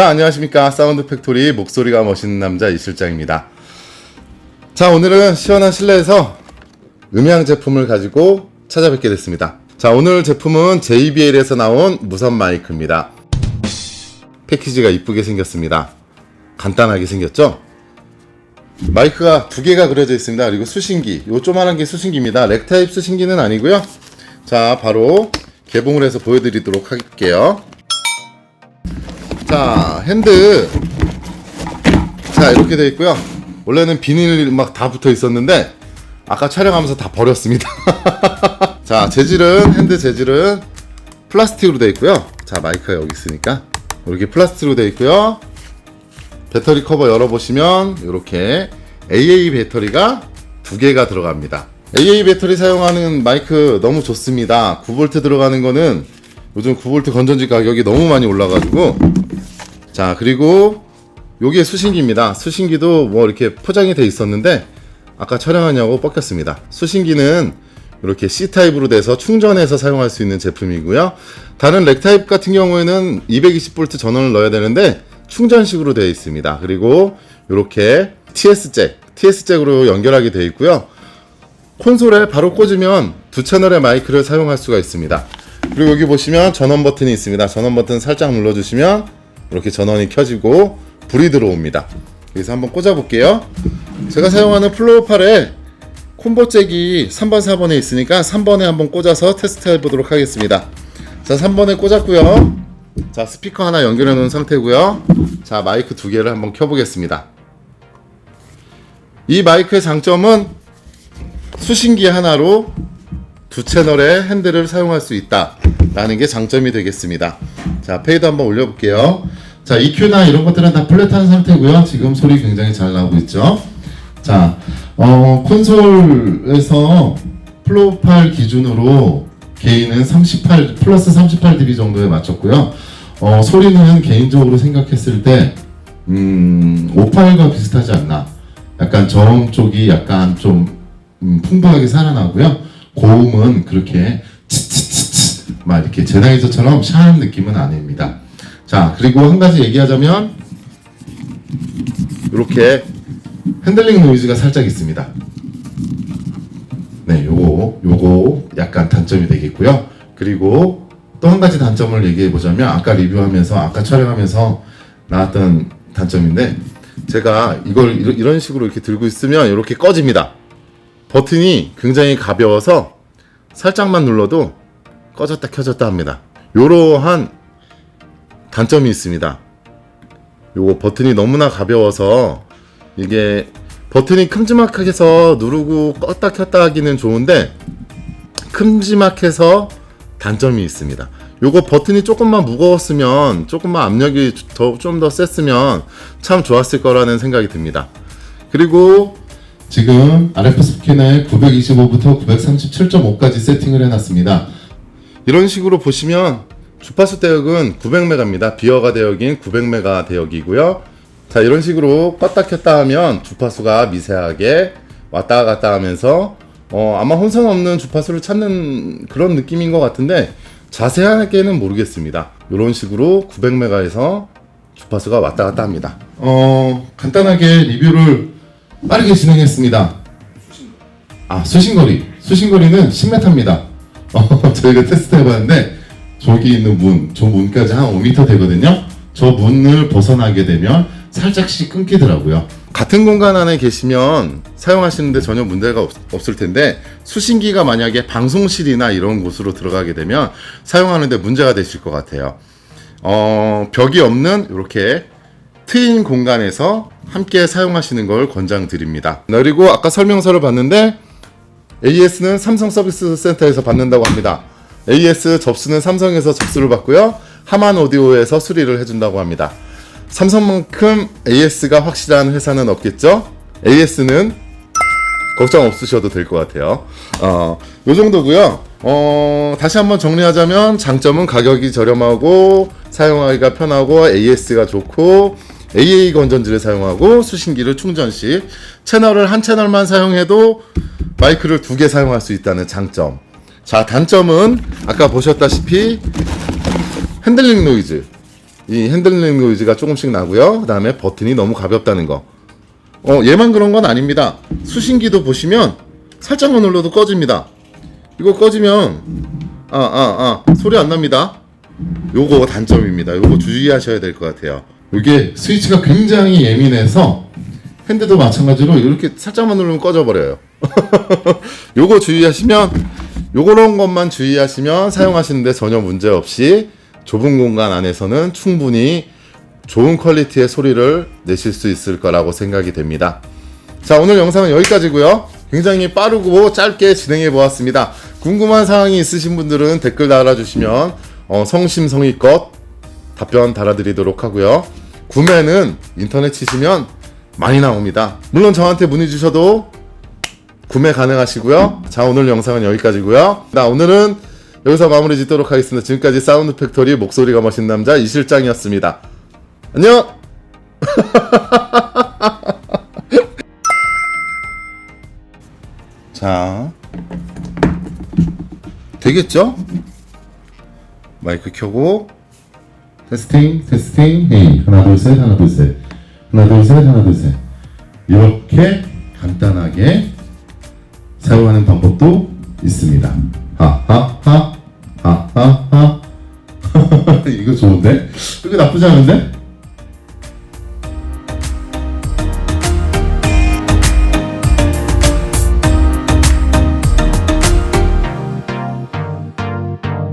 자, 안녕하십니까. 사운드 팩토리 목소리가 멋있는 남자 이실장입니다. 자, 오늘은 시원한 실내에서 음향 제품을 가지고 찾아뵙게 됐습니다. 자, 오늘 제품은 JBL에서 나온 무선 마이크입니다. 패키지가 이쁘게 생겼습니다. 간단하게 생겼죠? 마이크가 두 개가 그려져 있습니다. 그리고 수신기, 요 조만한 게 수신기입니다. 렉타입 수신기는 아니고요. 자, 바로 개봉을 해서 보여드리도록 할게요. 자, 핸드. 자, 이렇게 되어 있고요. 원래는 비닐 막 다 붙어 있었는데, 아까 촬영하면서 다 버렸습니다. 자, 재질은, 핸드 재질은 플라스틱으로 되어 있고요. 자, 마이크가 여기 있으니까. 이렇게 플라스틱으로 되어 있고요. 배터리 커버 열어보시면, 이렇게 AA 배터리가 두 개가 들어갑니다. AA 배터리 사용하는 마이크 너무 좋습니다. 9V 들어가는 거는 요즘 9V 건전지 가격이 너무 많이 올라가지고 자 그리고 요게 수신기입니다. 수신기도 뭐 이렇게 포장이 돼 있었는데 아까 촬영하냐고 뻗겼습니다. 수신기는 이렇게 C타입으로 돼서 충전해서 사용할 수 있는 제품이고요. 다른 렉타입 같은 경우에는 220V 전원을 넣어야 되는데 충전식으로 되어 있습니다. 그리고 이렇게 TS잭 TS잭으로 연결하게 되어 있고요. 콘솔에 바로 꽂으면 두 채널의 마이크를 사용할 수가 있습니다. 그리고 여기 보시면 전원 버튼이 있습니다. 전원 버튼 살짝 눌러주시면 이렇게 전원이 켜지고 불이 들어옵니다. 여기서 한번 꽂아볼게요. 제가 사용하는 플로우팔에 콤보 잭이 3번, 4번에 있으니까 3번에 한번 꽂아서 테스트 해 보도록 하겠습니다. 자, 3번에 꽂았고요. 자, 스피커 하나 연결해 놓은 상태고요. 자, 마이크 두 개를 한번 켜보겠습니다. 이 마이크의 장점은 수신기 하나로 두 채널의 핸들을 사용할 수 있다라는 게 장점이 되겠습니다. 자, 페이드 한번 올려볼게요. 자, EQ나 이런 것들은 다 플랫한 상태고요. 지금 소리 굉장히 잘 나오고 있죠. 자, 어, 콘솔에서 플로우팔 기준으로 게인은 38 플러스 38dB 정도에 맞췄고요. 어, 소리는 개인적으로 생각했을 때 음, 58과 비슷하지 않나. 약간 저음 쪽이 약간 좀 음, 풍부하게 살아나고요. 고음은 그렇게 치치치치 막 이렇게 제나이저처럼 샤한 느낌은 아닙니다. 자 그리고 한 가지 얘기하자면 이렇게 핸들링 노이즈가 살짝 있습니다. 네, 요거 요거 약간 단점이 되겠고요. 그리고 또 한 가지 단점을 얘기해 보자면 아까 리뷰하면서 아까 촬영하면서 나왔던 단점인데 제가 이걸 이런- 식으로 이렇게 들고 있으면 이렇게 꺼집니다. 버튼이 굉장히 가벼워서 살짝만 눌러도 꺼졌다 켜졌다 합니다. 요러한 단점이 있습니다. 요거 버튼이 너무나 가벼워서 이게 버튼이 큼지막하게서 누르고 껐다 켰다 하기는 좋은데 큼지막해서 단점이 있습니다. 요거 버튼이 조금만 무거웠으면 조금만 압력이 좀더 셌으면 참 좋았을 거라는 생각이 듭니다. 그리고 지금 RF 스캐너에 925부터 937.5까지 세팅을 해놨습니다. 이런 식으로 보시면 주파수 대역은 900메가입니다. 비어가 대역인 900메가 대역이고요. 자 이런 식으로 껐다 켰다 하면 주파수가 미세하게 왔다 갔다 하면서 어, 아마 혼선 없는 주파수를 찾는 그런 느낌인 것 같은데 자세하게는 모르겠습니다. 이런 식으로 900메가에서 주파수가 왔다 갔다 합니다. 어 간단하게 리뷰를 빠르게 진행했습니다. 아 수신거리 수신거리는 10m입니다. 어, 저희가 테스트 해봤는데 저기 있는 문, 저 문까지 한 5m 되거든요. 저 문을 벗어나게 되면 살짝씩 끊기더라고요. 같은 공간 안에 계시면 사용하시는데 전혀 문제가 없, 없을 텐데 수신기가 만약에 방송실이나 이런 곳으로 들어가게 되면 사용하는데 문제가 되실 것 같아요. 어, 벽이 없는 이렇게 트인 공간에서 함께 사용하시는 걸 권장드립니다. 네, 그리고 아까 설명서를 봤는데 AS는 삼성 서비스 센터에서 받는다고 합니다. AS 접수는 삼성에서 접수를 받고요. 하만 오디오에서 수리를 해준다고 합니다. 삼성만큼 AS가 확실한 회사는 없겠죠? AS는 걱정 없으셔도 될 것 같아요. 어, 요 정도고요. 어, 다시 한번 정리하자면 장점은 가격이 저렴하고 사용하기가 편하고 AS가 좋고 AA 건전지를 사용하고 수신기를 충전 시 채널을 한 채널만 사용해도 마이크를 두 개 사용할 수 있다는 장점. 자, 단점은 아까 보셨다시피 핸들링 노이즈. 이 핸들링 노이즈가 조금씩 나고요. 그다음에 버튼이 너무 가볍다는 거. 어, 얘만 그런 건 아닙니다. 수신기도 보시면 살짝만 눌러도 꺼집니다. 이거 꺼지면 아, 아, 아, 소리 안 납니다. 요거 단점입니다. 요거 주의하셔야 될 것 같아요. 이게 스위치가 굉장히 예민해서 핸드도 마찬가지로 이렇게 살짝만 누르면 꺼져 버려요. 요거 주의하시면 요런 것만 주의하시면 사용하시는데 전혀 문제 없이 좁은 공간 안에서는 충분히 좋은 퀄리티의 소리를 내실 수 있을 거라고 생각이 됩니다. 자, 오늘 영상은 여기까지고요. 굉장히 빠르고 짧게 진행해 보았습니다. 궁금한 사항이 있으신 분들은 댓글 달아주시면 어, 성심성의껏 답변 달아드리도록 하고요. 구매는 인터넷 치시면 많이 나옵니다. 물론 저한테 문의 주셔도 구매 가능하시고요. 자, 오늘 영상은 여기까지고요. 나 오늘은 여기서 마무리 짓도록 하겠습니다. 지금까지 사운드 팩토리 목소리가 멋진 남자 이 실장이었습니다. 안녕! 자, 되겠죠? 마이크 켜고 테스팅, 테스팅, 헤이 하나 둘 셋, 하나 둘 셋, 하나 둘 셋, 하나 둘 셋. 이렇게 간단하게 사용하는 방법도 있습니다. 하하하, 하하하. 이거 좋은데? 이거 나쁘지 않은데?